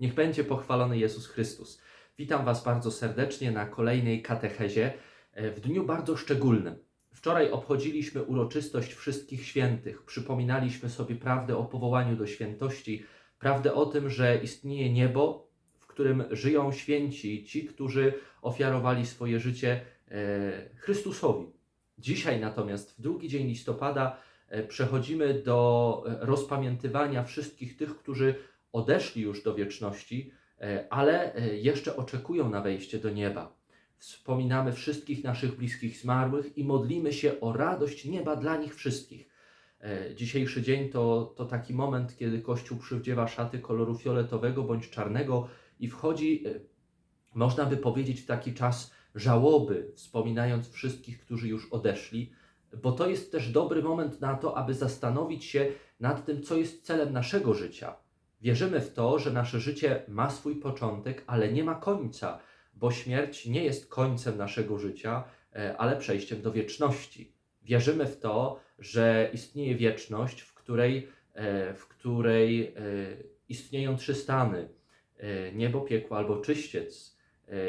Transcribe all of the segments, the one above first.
Niech będzie pochwalony Jezus Chrystus. Witam Was bardzo serdecznie na kolejnej katechezie e, w dniu bardzo szczególnym. Wczoraj obchodziliśmy uroczystość wszystkich świętych, przypominaliśmy sobie prawdę o powołaniu do świętości, prawdę o tym, że istnieje niebo, w którym żyją święci, ci, którzy ofiarowali swoje życie e, Chrystusowi. Dzisiaj natomiast, w drugi dzień listopada, e, przechodzimy do rozpamiętywania wszystkich tych, którzy odeszli już do wieczności, e, ale e, jeszcze oczekują na wejście do nieba. Wspominamy wszystkich naszych bliskich zmarłych i modlimy się o radość nieba dla nich wszystkich. E, Dzisiejszy dzień to, to taki moment, kiedy Kościół przywdziewa szaty koloru fioletowego bądź czarnego i wchodzi, można by powiedzieć, w taki czas żałoby, wspominając wszystkich, którzy już odeszli, bo to jest też dobry moment na to, aby zastanowić się nad tym, co jest celem naszego życia. Wierzymy w to, że nasze życie ma swój początek, ale nie ma końca, bo śmierć nie jest końcem naszego życia, e, ale przejściem do wieczności. Wierzymy w to, że istnieje wieczność, w której, e, w której e, istnieją trzy stany: niebo, piekło albo czyściec.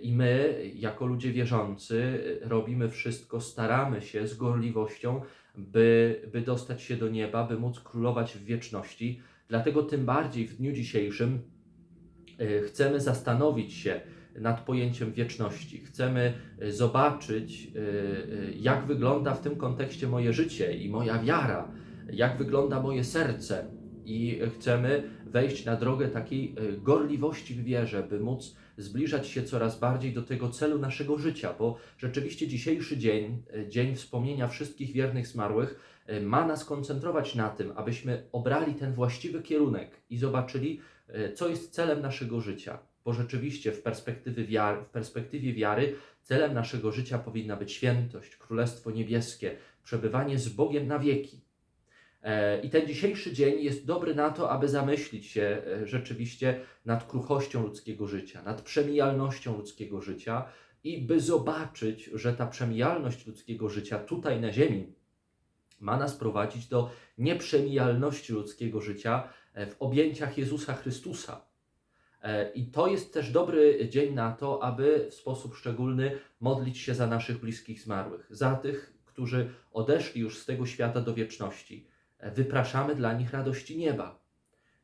I my, jako ludzie wierzący, robimy wszystko, staramy się z gorliwością, by, by dostać się do nieba, by móc królować w wieczności. Dlatego tym bardziej w dniu dzisiejszym e, chcemy zastanowić się nad pojęciem wieczności. Chcemy e, zobaczyć, e, jak wygląda w tym kontekście moje życie i moja wiara, jak wygląda moje serce. I chcemy wejść na drogę takiej gorliwości w wierze, by móc zbliżać się coraz bardziej do tego celu naszego życia, bo rzeczywiście dzisiejszy dzień, e, dzień wspomnienia wszystkich wiernych zmarłych, e, ma nas koncentrować na tym, abyśmy obrali ten właściwy kierunek i zobaczyli, e, co jest celem naszego życia. Bo rzeczywiście w perspektywie, wiary, w perspektywie wiary celem naszego życia powinna być świętość, królestwo niebieskie, przebywanie z Bogiem na wieki. E, I ten dzisiejszy dzień jest dobry na to, aby zamyślić się e, rzeczywiście nad kruchością ludzkiego życia, nad przemijalnością ludzkiego życia i by zobaczyć, że ta przemijalność ludzkiego życia tutaj na Ziemi ma nas prowadzić do nieprzemijalności ludzkiego życia e, w objęciach Jezusa Chrystusa. I to jest też dobry dzień na to, aby w sposób szczególny modlić się za naszych bliskich zmarłych, za tych, którzy odeszli już z tego świata do wieczności. Wypraszamy dla nich radości nieba.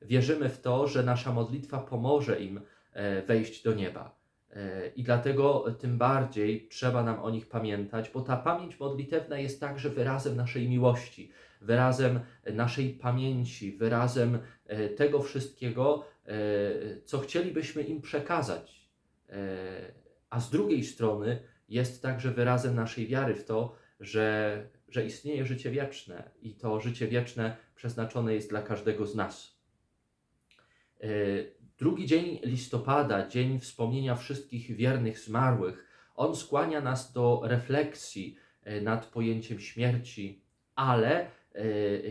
Wierzymy w to, że nasza modlitwa pomoże im e, wejść do nieba. E, I dlatego tym bardziej trzeba nam o nich pamiętać, bo ta pamięć modlitewna jest także wyrazem naszej miłości, wyrazem naszej pamięci, wyrazem e, tego wszystkiego, co chcielibyśmy im przekazać. A z drugiej strony jest także wyrazem naszej wiary w to, że, że istnieje życie wieczne i to życie wieczne przeznaczone jest dla każdego z nas. E, Drugi dzień listopada, dzień wspomnienia wszystkich wiernych zmarłych, on skłania nas do refleksji e, nad pojęciem śmierci, ale e,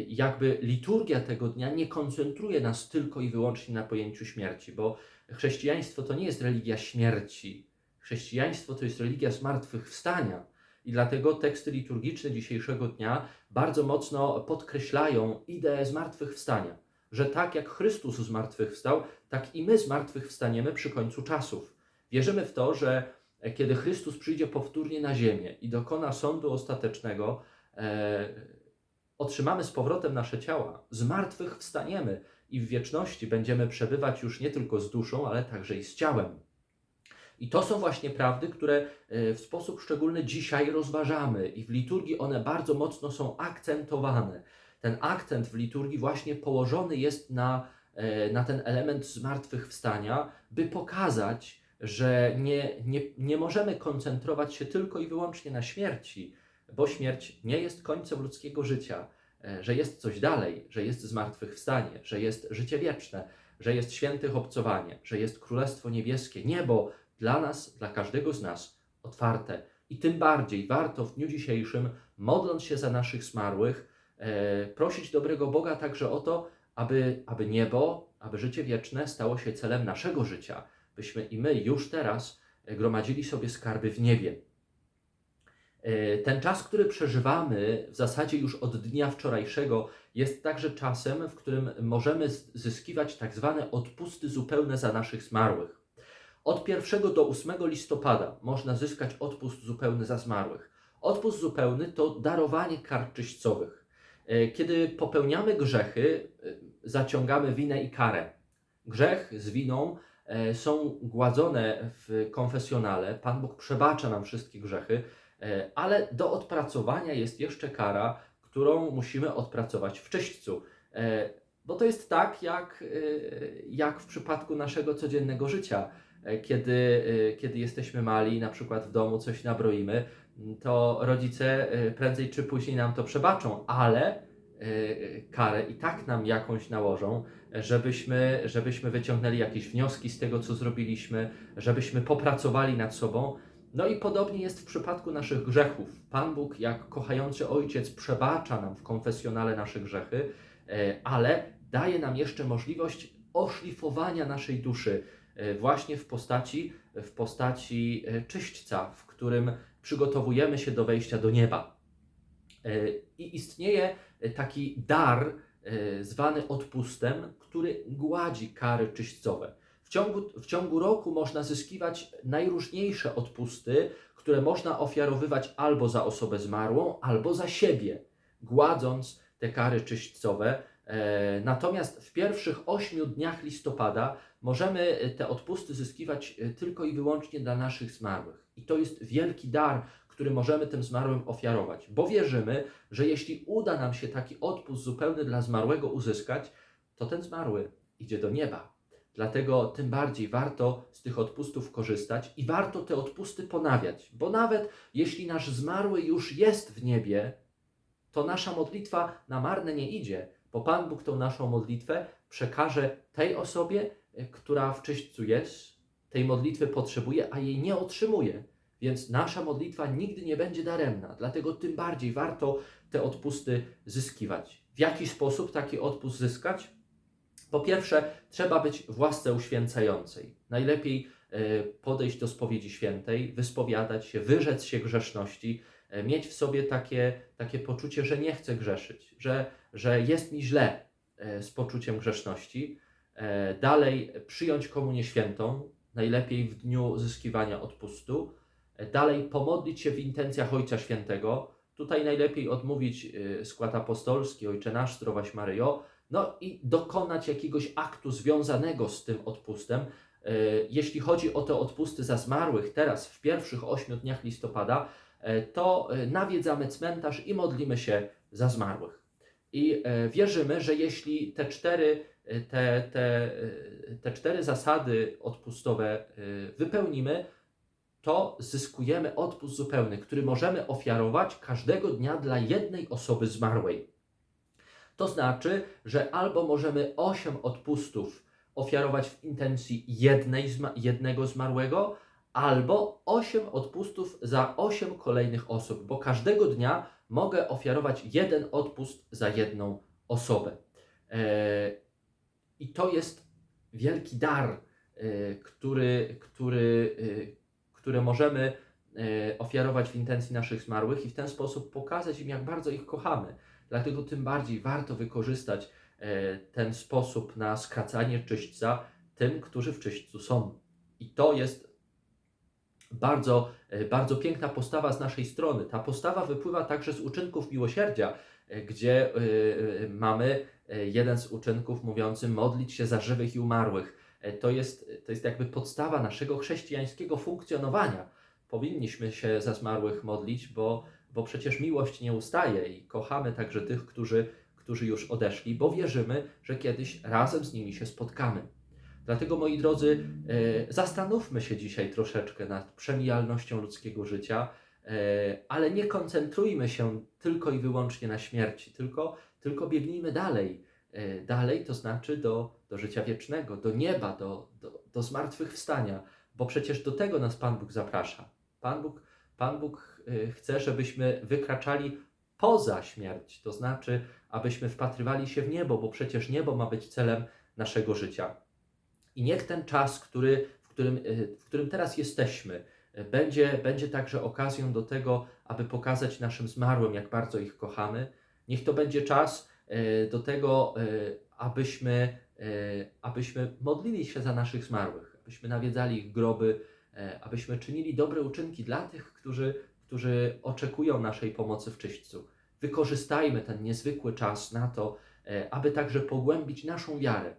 jakby liturgia tego dnia nie koncentruje nas tylko i wyłącznie na pojęciu śmierci, bo chrześcijaństwo to nie jest religia śmierci. Chrześcijaństwo to jest religia zmartwychwstania. I dlatego teksty liturgiczne dzisiejszego dnia bardzo mocno podkreślają ideę zmartwychwstania że tak jak Chrystus zmartwychwstał, tak i my zmartwychwstaniemy przy końcu czasów. Wierzymy w to, że kiedy Chrystus przyjdzie powtórnie na ziemię i dokona sądu ostatecznego, e, otrzymamy z powrotem nasze ciała, zmartwychwstaniemy i w wieczności będziemy przebywać już nie tylko z duszą, ale także i z ciałem. I to są właśnie prawdy, które e, w sposób szczególny dzisiaj rozważamy, i w liturgii one bardzo mocno są akcentowane. Ten akcent w liturgii właśnie położony jest na, e, na ten element zmartwychwstania, by pokazać, że nie, nie, nie możemy koncentrować się tylko i wyłącznie na śmierci, bo śmierć nie jest końcem ludzkiego życia, e, że jest coś dalej, że jest zmartwychwstanie, że jest życie wieczne, że jest świętych obcowanie, że jest Królestwo Niebieskie, niebo dla nas, dla każdego z nas otwarte. I tym bardziej warto w dniu dzisiejszym, modląc się za naszych zmarłych, e, prosić dobrego Boga także o to, aby, aby niebo, aby życie wieczne stało się celem naszego życia, byśmy i my już teraz gromadzili sobie skarby w niebie. E, Ten czas, który przeżywamy w zasadzie już od dnia wczorajszego, jest także czasem, w którym możemy zyskiwać tak zwane odpusty zupełne za naszych zmarłych. Od 1 do 8 listopada można zyskać odpust zupełny za zmarłych. Odpust zupełny to darowanie kar czyśćcowych. E, Kiedy popełniamy grzechy, e, zaciągamy winę i karę. Grzech z winą e, są gładzone w konfesjonale. Pan Bóg przebacza nam wszystkie grzechy, ale do odpracowania jest jeszcze kara, którą musimy odpracować w czyśćcu. Bo to jest tak, jak, jak w przypadku naszego codziennego życia. E, Kiedy, e, kiedy jesteśmy mali, na przykład w domu coś nabroimy, to rodzice e, prędzej czy później nam to przebaczą, ale karę i tak nam jakąś nałożą, żebyśmy, żebyśmy wyciągnęli jakieś wnioski z tego, co zrobiliśmy, żebyśmy popracowali nad sobą. No i podobnie jest w przypadku naszych grzechów. Pan Bóg, jak kochający ojciec, przebacza nam w konfesjonale nasze grzechy, ale daje nam jeszcze możliwość oszlifowania naszej duszy właśnie w postaci, w postaci e, czyśćca, w którym przygotowujemy się do wejścia do nieba. E, I istnieje taki dar e, zwany odpustem, który gładzi kary czyśćcowe. W ciągu, w ciągu roku można zyskiwać najróżniejsze odpusty, które można ofiarowywać albo za osobę zmarłą, albo za siebie, gładząc te kary czyśćcowe. E, Natomiast w pierwszych ośmiu dniach listopada możemy e, te odpusty zyskiwać e, tylko i wyłącznie dla naszych zmarłych. I to jest wielki dar, który możemy tym zmarłym ofiarować, bo wierzymy, że jeśli uda nam się taki odpust zupełny dla zmarłego uzyskać, to ten zmarły idzie do nieba. Dlatego tym bardziej warto z tych odpustów korzystać i warto te odpusty ponawiać, bo nawet jeśli nasz zmarły już jest w niebie, to nasza modlitwa na marne nie idzie, bo Pan Bóg tą naszą modlitwę przekaże tej osobie, e, która w czyśćcu jest, tej modlitwy potrzebuje, a jej nie otrzymuje. Więc nasza modlitwa nigdy nie będzie daremna, dlatego tym bardziej warto te odpusty zyskiwać. W jaki sposób taki odpust zyskać? Po pierwsze, trzeba być w łasce uświęcającej. Najlepiej e, podejść do spowiedzi świętej, wyspowiadać się, wyrzec się grzeszności, e, mieć w sobie takie, takie poczucie, że nie chcę grzeszyć, że, że jest mi źle e, z poczuciem grzeszności. E, Dalej przyjąć komunię świętą, najlepiej w dniu zyskiwania odpustu. E, Dalej pomodlić się w intencjach Ojca Świętego. Tutaj najlepiej odmówić skład apostolski, Ojcze Nasz, Zdrowaś Maryjo, no i dokonać jakiegoś aktu związanego z tym odpustem. Jeśli chodzi o te odpusty za zmarłych teraz w pierwszych ośmiu dniach listopada, to nawiedzamy cmentarz i modlimy się za zmarłych. I e, wierzymy, że jeśli te cztery, e, te, te, e, te cztery zasady odpustowe wypełnimy, to zyskujemy odpust zupełny, który możemy ofiarować każdego dnia dla jednej osoby zmarłej. To znaczy, że albo możemy 8 odpustów ofiarować w intencji jednej, jednego zmarłego, albo 8 odpustów za 8 kolejnych osób, bo każdego dnia mogę ofiarować jeden odpust za jedną osobę. E, I to jest wielki dar, e, który, który, e, który możemy ofiarować w intencji naszych zmarłych i w ten sposób pokazać im, jak bardzo ich kochamy. Dlatego tym bardziej warto wykorzystać ten sposób na skracanie czyśćca tym, którzy w czyśćcu są. I to jest bardzo, e, bardzo piękna postawa z naszej strony. Ta postawa wypływa także z uczynków miłosierdzia, e, gdzie e, mamy jeden z uczynków mówiący modlić się za żywych i umarłych. To jest, to jest jakby podstawa naszego chrześcijańskiego funkcjonowania. Powinniśmy się za zmarłych modlić, bo, bo przecież miłość nie ustaje i kochamy także tych, którzy, którzy już odeszli, bo wierzymy, że kiedyś razem z nimi się spotkamy. Dlatego, moi drodzy, e, zastanówmy się dzisiaj troszeczkę nad przemijalnością ludzkiego życia, e, ale nie koncentrujmy się tylko i wyłącznie na śmierci, tylko, tylko biegnijmy dalej. E, Dalej to znaczy do, do życia wiecznego, do nieba, do, do, do zmartwychwstania, bo przecież do tego nas Pan Bóg zaprasza. Pan Bóg, Pan Bóg chce, żebyśmy wykraczali poza śmierć, to znaczy, abyśmy wpatrywali się w niebo, bo przecież niebo ma być celem naszego życia. I niech ten czas, który, w, którym, e, w którym teraz jesteśmy, E, Będzie, będzie także okazją do tego, aby pokazać naszym zmarłym, jak bardzo ich kochamy. Niech to będzie czas e, do tego, abyśmy, abyśmy modlili się za naszych zmarłych, abyśmy nawiedzali ich groby, abyśmy czynili dobre uczynki dla tych, którzy, którzy oczekują naszej pomocy w czyśćcu. Wykorzystajmy ten niezwykły czas na to, aby także pogłębić naszą wiarę,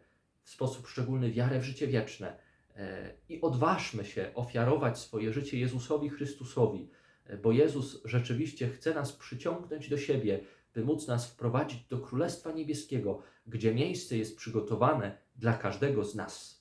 w sposób szczególny wiarę w życie wieczne. E, I odważmy się ofiarować swoje życie Jezusowi Chrystusowi, e, bo Jezus rzeczywiście chce nas przyciągnąć do siebie, by móc nas wprowadzić do Królestwa Niebieskiego, gdzie miejsce jest przygotowane dla każdego z nas.